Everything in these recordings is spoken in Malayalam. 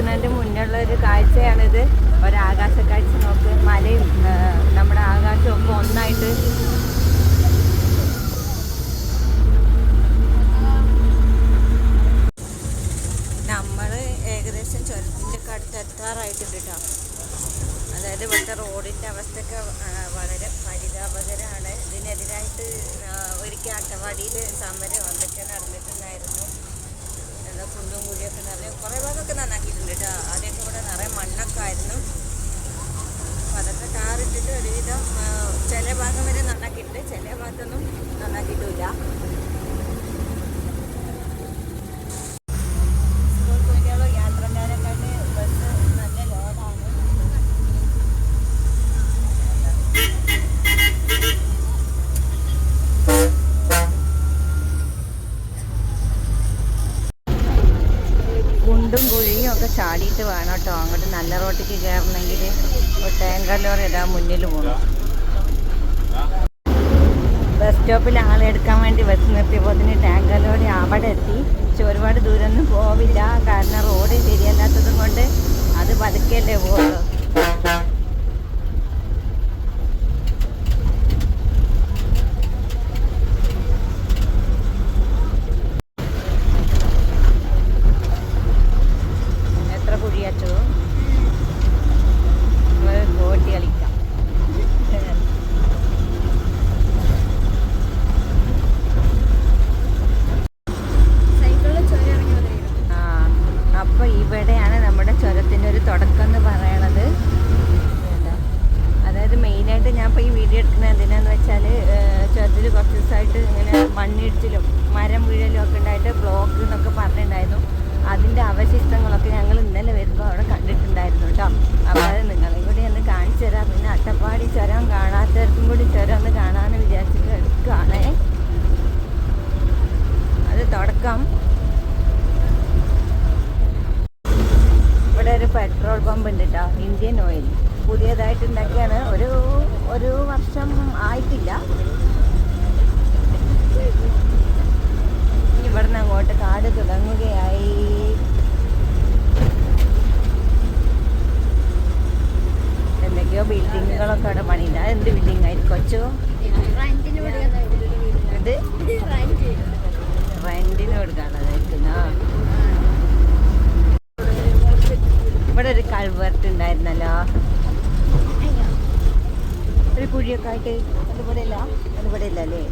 എത്തുന്നതിന്റെ മുന്നുള്ള ഒരു കാഴ്ചയാണിത്. ഒരാകാശ കാഴ്ച നോക്ക്. മലയും നമ്മുടെ ആകാശവും ഒക്കെ ഒന്നായിട്ട്. നമ്മൾ ഏകദേശം ചുരത്തിന്റെ അടുത്ത് എത്താറായിട്ടുണ്ട് കേട്ടോ അതായത് ഇവിടുത്തെ റോഡിന്റെ അവസ്ഥയൊക്കെ വളരെ പരിതാപകരമാണ്. ഇതിനെതിരായിട്ട് ഒരിക്കൽ അട്ടവാടിയിൽ സമരം എന്തൊക്കെ നടന്നിട്ടുണ്ടായിരുന്നു. എന്താ കുണ്ടും കുഴിയൊക്കെ നിറഞ്ഞ് കുറേ ഭാഗമൊക്കെ നന്നാക്കിയിട്ടുണ്ട് കേട്ടോ. ആദ്യമൊക്കെ ഇവിടെ നിറയെ മണ്ണൊക്കെ ആയിരുന്നു. അപ്പം അതൊക്കെ ടാറിട്ടിട്ട് ഒരുവിധം ചില ഭാഗം വരെ നന്നാക്കിയിട്ടുണ്ട്. ചില ഭാഗത്തൊന്നും നന്നാക്കിയിട്ടില്ല സ്കൂൾ കുട്ടികളോ യാത്രക്കാരെക്കാട്ട് ബസ് നല്ല ലോഡാണ് കുണ്ടും കുഴിയും ഒക്കെ ചാടിയിട്ട് വേണം കേട്ടോ. അങ്ങോട്ട് നല്ല റോട്ടിക്ക് കയറണമെങ്കിൽ ഒരു ഇതാ മുന്നിൽ പോകണം ബസ് സ്റ്റോപ്പിൽ ആളെ എടുക്കാൻ വേണ്ടി ബസ് നിർത്തിയപ്പോൾ അതിന് ടാങ്കർ അവിടെ എത്തി. പക്ഷെ ഒരുപാട് ദൂരമൊന്നും പോവില്ല. കാരണം റോഡ് ശരിയല്ലാത്തതും കൊണ്ട് അത് പതുക്കെയല്ലേ പോകുള്ളൂ ബിൽഡിങ്ങുകളൊക്കെ അവിടെ പണിയില്ല എന്ത് ബിൽഡിംഗ് ആയിരിക്കും കൊച്ചു ഇത് റെന്റ് റെന്റിന് കൊടുക്കാനുള്ളതായിരിക്കുന്ന ഇവിടെ ഒരു കൾവർട്ട് ഉണ്ടായിരുന്നല്ലോ. ഒരു കുഴിയൊക്കെ ആയിട്ട് അതുപോലെ ഇല്ല അതുപോലെ ഇല്ല അല്ലേ?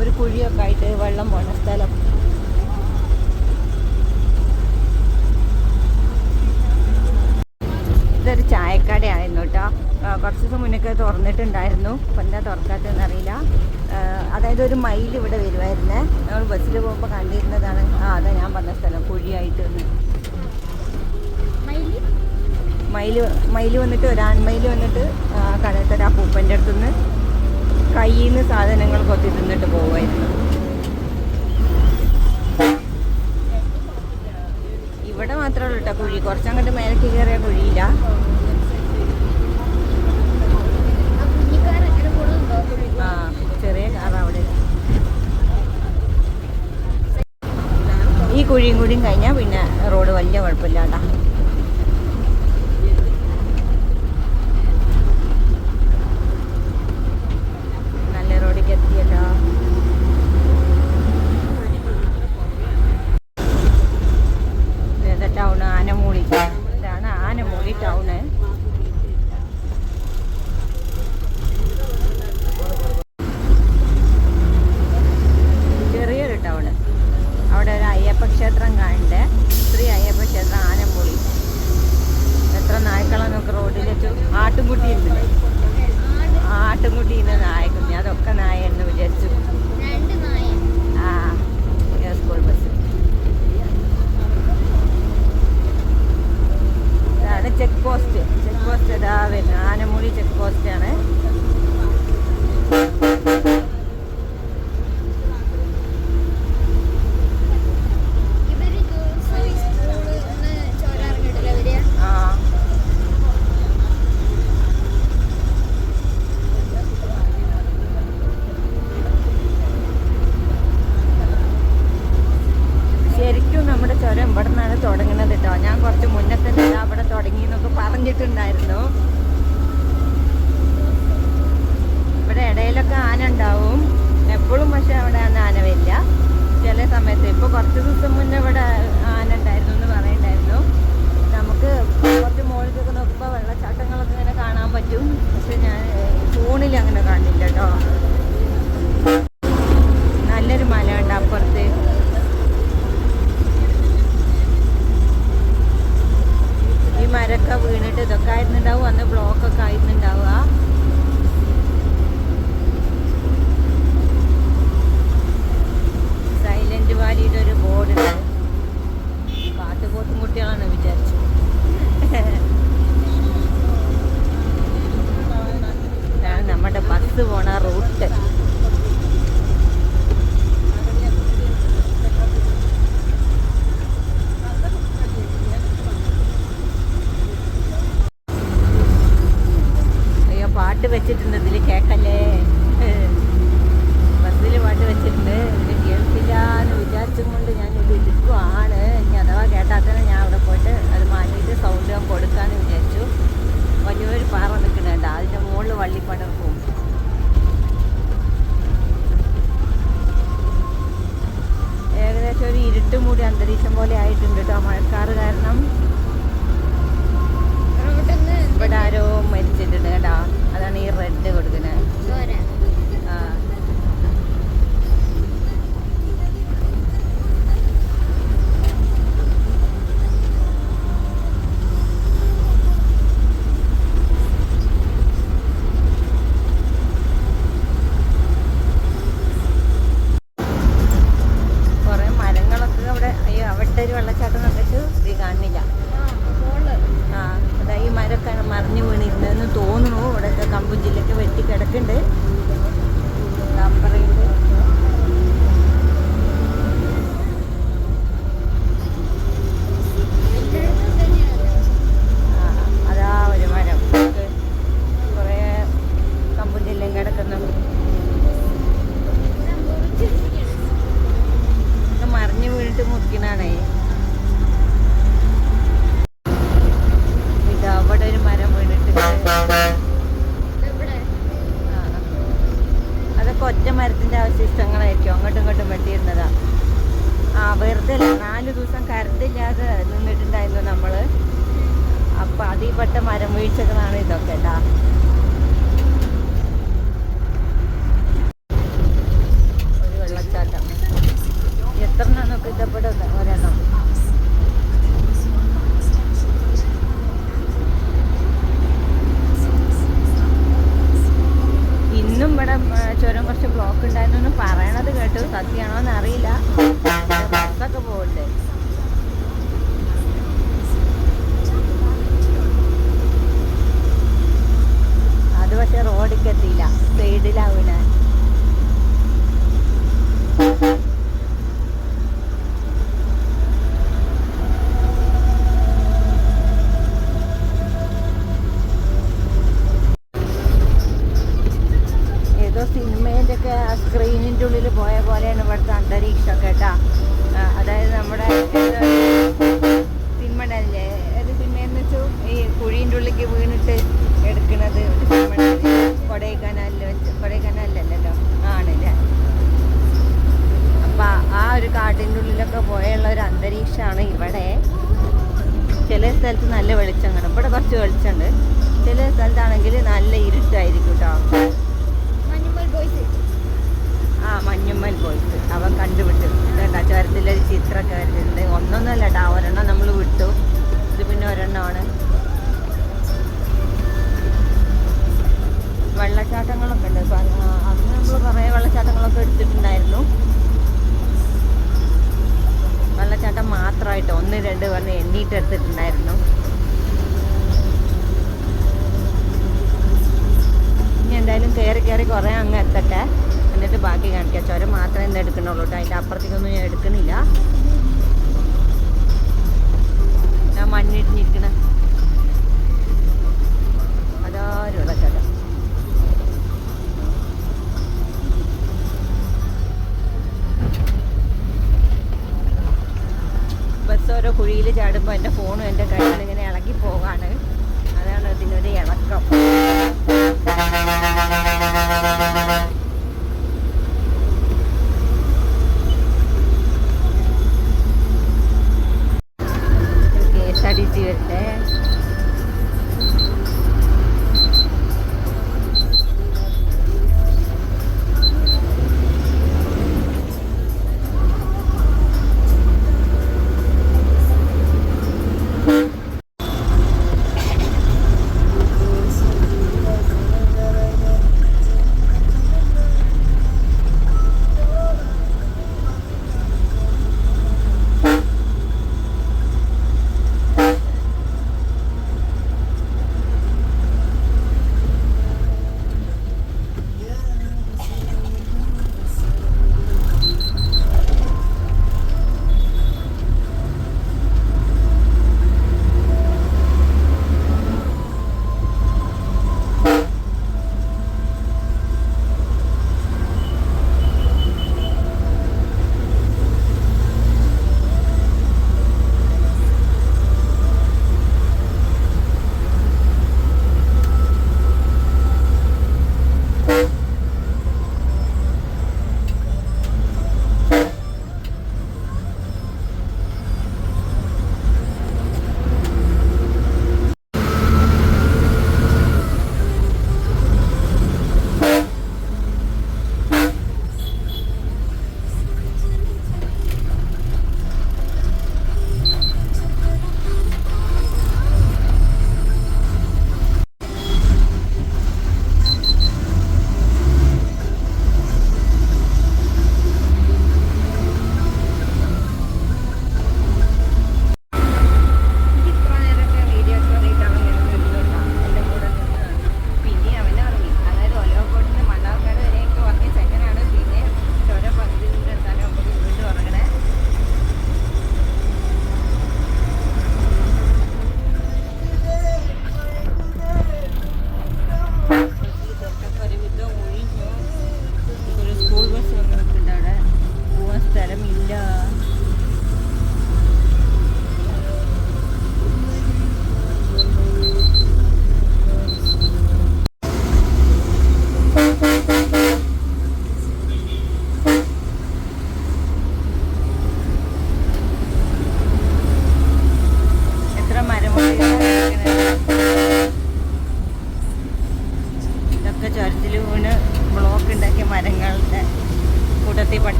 ഒരു കുഴിയൊക്കെ ആയിട്ട് വെള്ളം പോണ സ്ഥലം ഇതൊരു ചായക്കടയായിരുന്നു കേട്ടോ ആ, കുറച്ച് ദിവസം മുന്നൊക്കെ തുറന്നിട്ടുണ്ടായിരുന്നു. അപ്പം എന്താ തുറക്കാത്തതെന്ന് അറിയില്ല. അതായത് ഒരു മൈൽ ഇവിടെ വരുമായിരുന്നേ നമ്മൾ ബസ്സിൽ പോകുമ്പോൾ കണ്ടിരുന്നതാണ്. ആ അതാ ഞാൻ പറഞ്ഞ സ്ഥലം കുഴിയായിട്ട് വന്ന് മയിൽ? മയിൽ വന്നിട്ട് ഒരു ആൺമയിൽ വന്നിട്ട് ആ, പൂപ്പന്റെ അടുത്തുനിന്ന് കയ്യിൽ നിന്ന് സാധനങ്ങൾ കൊത്തി തിന്നിട്ട് പോകുമായിരുന്നു ഇവിടെ മാത്രമേ ഉള്ളൂ കേട്ടോ കുഴി. കുറച്ചങ്ങോട്ട് മേലേക്ക് കയറിയ കുഴിയില്ല ആ കുഞ്ഞിക്കാരൻ എങ്ങനെ പോകുന്നുണ്ടോ ആ ചെറിയ കാർ അവിടെ. ഈ കുഴിയും കൂടിയും കഴിഞ്ഞാൽ പിന്നെ റോഡ് വലിയ കുഴപ്പമില്ലാണ്ടാ നല്ല की ना नाही കുഴിയിൽ ചാടുമ്പോൾ എന്റെ ഫോണും എന്റെ കയ്യിൽ ഇങ്ങനെ ഇളകി പോവാണ്. അതാണ് ഇതിനൊരു ഇളക്കം.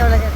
Gracias.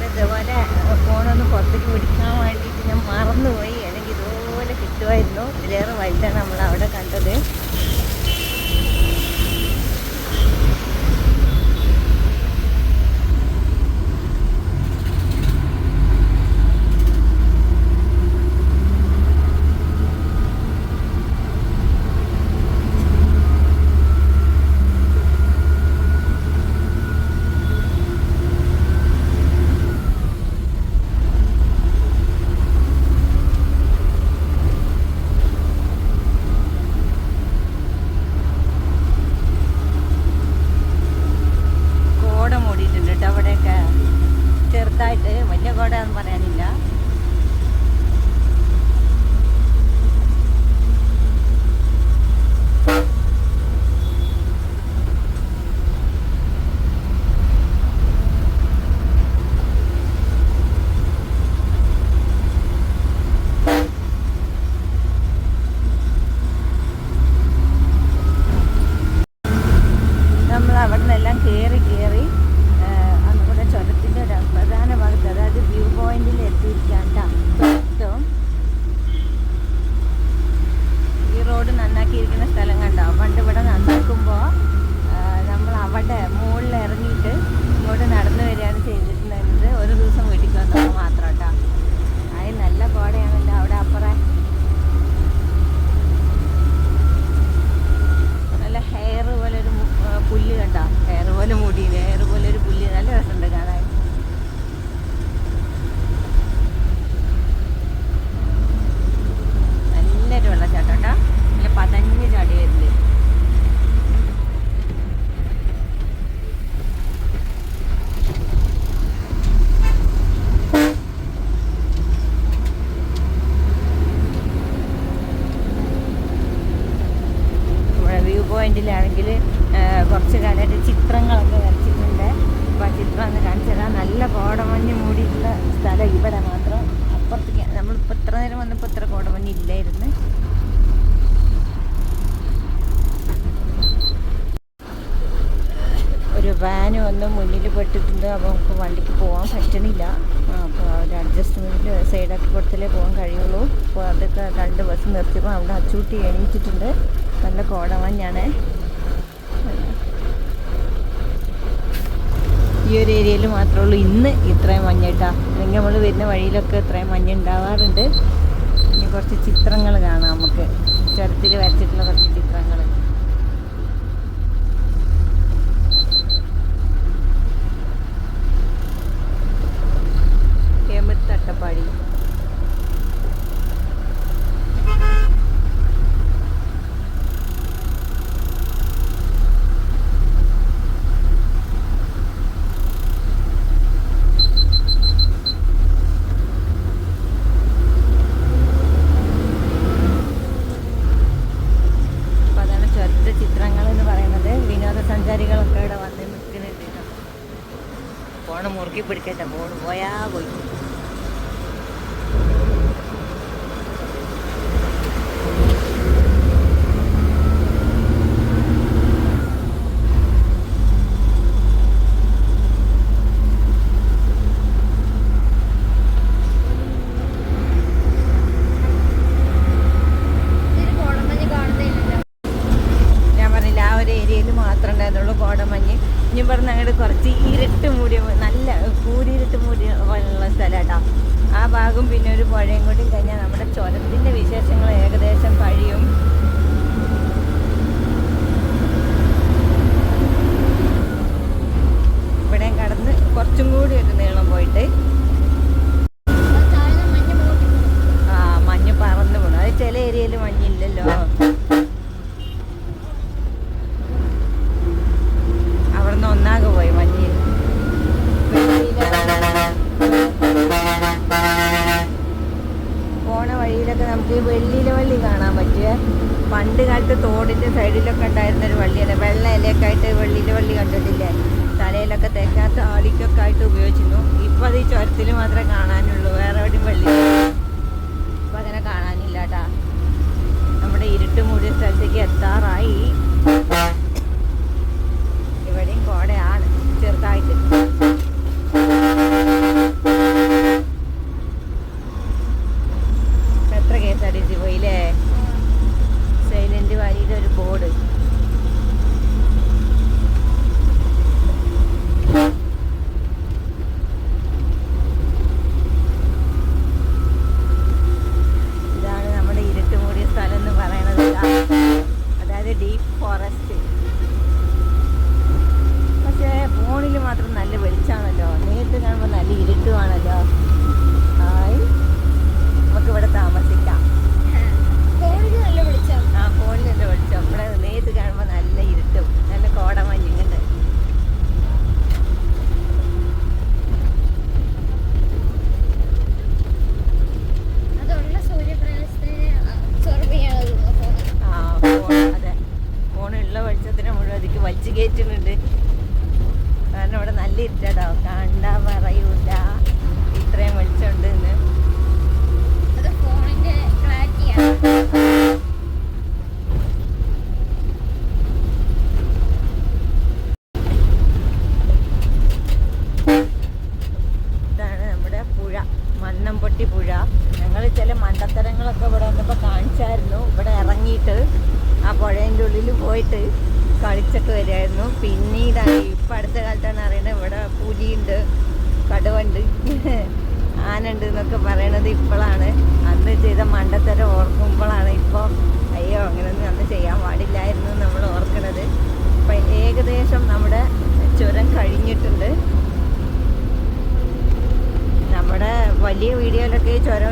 വാനും ഒന്ന് മുന്നിൽ പെട്ടിട്ടുണ്ട്. അപ്പോൾ നമുക്ക് വണ്ടിക്ക് പോകാൻ പറ്റണില്ല അപ്പോൾ ഒരു അഡ്ജസ്റ്റ്മെന്റിൽ സൈഡാക്കി കൊടുത്തല്ലേ പോകാൻ കഴിയുള്ളൂ. അപ്പോൾ അതൊക്കെ രണ്ട് ബസ് നിർത്തിയപ്പോൾ അവിടെ അച്ചൂട്ടി എണീറ്റിട്ടുണ്ട്. നല്ല കോടമഞ്ഞാണ്. ഈ ഒരു ഏരിയയിൽ മാത്രമേ ഉള്ളൂ ഇന്ന് ഇത്രയും മഞ്ഞിട്ടാ അല്ലെങ്കിൽ നമ്മൾ വരുന്ന വഴിയിലൊക്കെ ഇത്രയും മഞ്ഞ് ഉണ്ടാവാറുണ്ട്. ഇനി കുറച്ച് ചിത്രങ്ങൾ കാണാം നമുക്ക്. ചുരത്തിൽ വരച്ചിട്ടുള്ള കുറച്ച് পারি ഇവിടെ വന്ന് നിൽക്കുന്നുണ്ട് പോണം മുറുക്കി പിടിക്കട്ടെ. പോണ്. പോയാ പോയി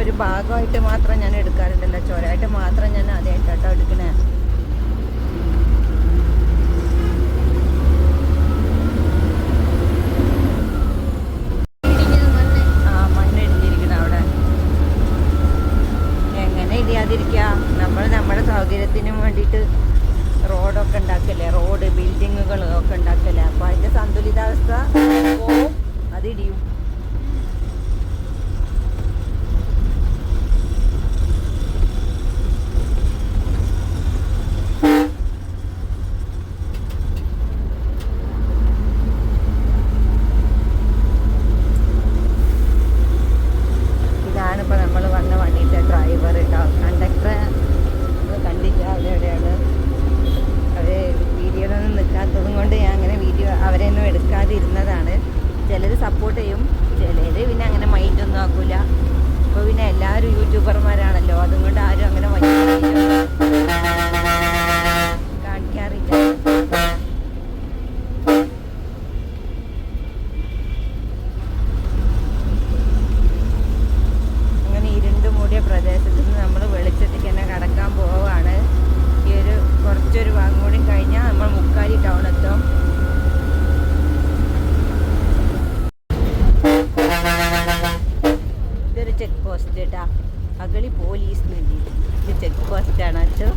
ഒരു ഭാഗമായിട്ട് മാത്രം ഞാൻ എടുക്കാറുണ്ടല്ലോ. ചോരായിട്ട് മാത്രം ഞാൻ ആദ്യമായിട്ടാട്ടോ എടുക്കണേ. പോലീസ് വണ്ടിയിൽ ഇത് ചെക്ക് പോസ്റ്റാണ് അച്ഛൻ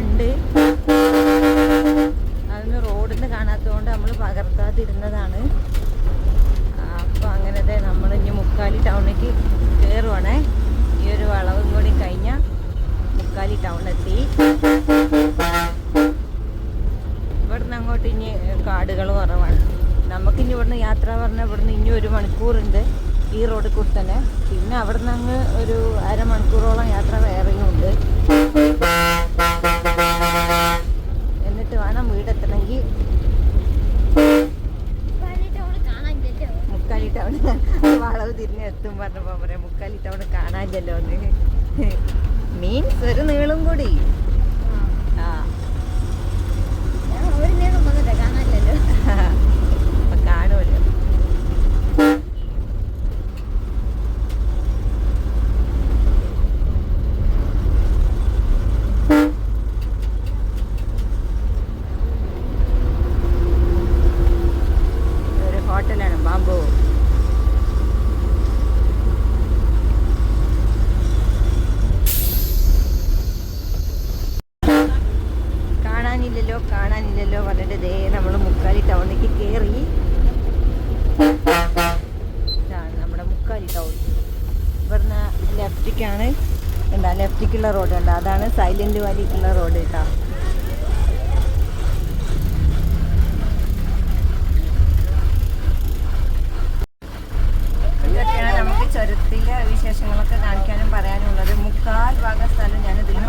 ഉണ്ട് അതൊന്നും നിന്ന് കാണാത്തതുകൊണ്ട് നമ്മൾ പകർത്താതിരുന്നതാണ്. അപ്പോൾ അങ്ങനത്തെ നമ്മൾ ഇനി മുക്കാലി ടൗണിലേക്ക് കയറുവാണേ ഈ ഒരു വളവും കൂടി കഴിഞ്ഞാൽ മുക്കാലി ടൗണെത്തി ഇവിടുന്ന് അങ്ങോട്ട് ഇനി കാടുകൾ കുറവാണ്. നമുക്കിനി ഇവിടുന്ന് യാത്ര പറഞ്ഞാൽ ഇവിടുന്ന് ഇനി ഒരു മണിക്കൂറുണ്ട് ഈ റോഡിൽ കൂടി തന്നെ. പിന്നെ അവിടുന്ന് അങ്ങ് ഒരു അരമണിക്കൂറോളം യാത്ര വേറെയും ഉണ്ട്. വേണം വീടെത്തണമെങ്കിൽ മുക്കാലി ടൗൺ വളവ് തിരിഞ്ഞ് എത്തും പറഞ്ഞപ്പോൾ പറയാം മുക്കാലി ടൗൺ കാണാനില്ലല്ലോ എന്ന്. മീൻസ് ഒരു നീളും കൂടി. വിശേഷങ്ങളൊക്കെ കാണിക്കാനും പറയാനും ഉള്ളത്. മുക്കാൽ ഭാഗ സ്ഥലം ഞാനിതിന്